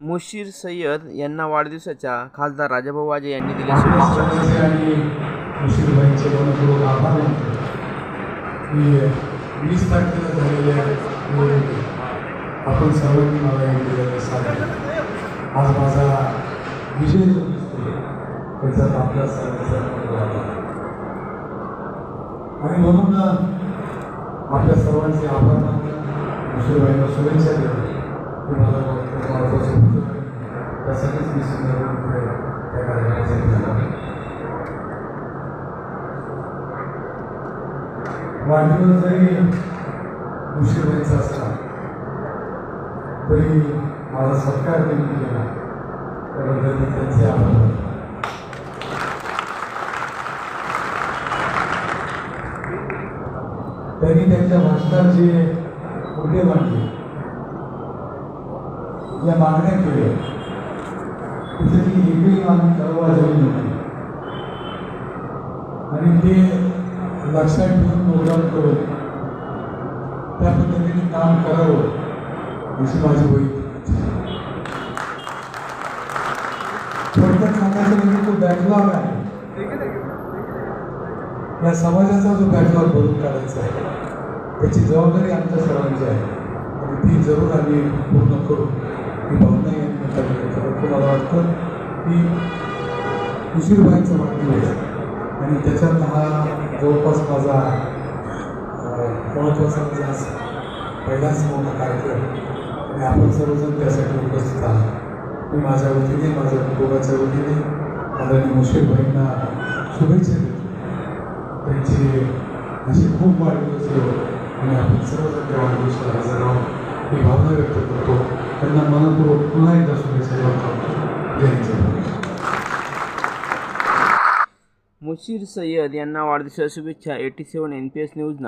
मुशीर सय्यद यांना वाढदिवसाच्या खासदार राजाभाऊ वाजे यांनी दिल्या शुभेच्छा. आपण सर्वांनी मला एक साथ आज माझा विजय जो त्याच्यात आपल्या सर्वांचा आणि म्हणून आपल्या सर्वांचे आभार. मानतो शुभेच्छा देतो. की मला वाटतं महत्त्वाचं होतं त्यासाठीच मी संदर्भ त्या कार्यक्रमासाठी आलो आहे. वाढदिवस जरी उशीर व्हायचा असला तरी माझा सत्कार त्यांनी केला त्याबद्दल मी त्यांचे आभार त्यांनी त्यांच्या भाषणात जे मुद्दे मांडले या मागण्या केल्या त्यासाठी एकही मागणी दरवाजली नव्हती आणि ते लक्षात ठेवून प्रोग्राम करून त्या पद्धतीने काम करावं अशी माझी होईल. थोडक्यात सांगायचं म्हणजे तो बॅकलॉग आहे. या समाजाचा जो बॅकलॉग भरून काढायचा आहे त्याची जबाबदारी आमच्या सर्वांची आहे. आणि ती जरूर आम्ही पूर्ण करू. ही भावना या निमित्ताने व्यक्त मला वाटतं की उशीरबाईंचा वाढदिवस आणि त्याच्यात हा जवळपास माझा महत्त्वाचा माझा पहिलाच मोठा कार्यक्रम. आणि आपण सर्वजण त्यासाठी उपस्थित आहात. मी माझ्या वतीने माझ्या कुटुंबाच्या वतीने आदरणीय मुशीरबाईंना शुभेच्छा देतो. त्यांची अशी खूप वाढदिवस येऊ आणि आपण सर्वजण त्या वाढदिवसाला हजर राहून ही भावना व्यक्त करतो. त्यांना मनपूर्वक पुन्हा एकदा शुभेच्छा देतो. मुशीर सय्यद यांना वाढदिवसाच्या शुभेच्छा eighty seven N P S news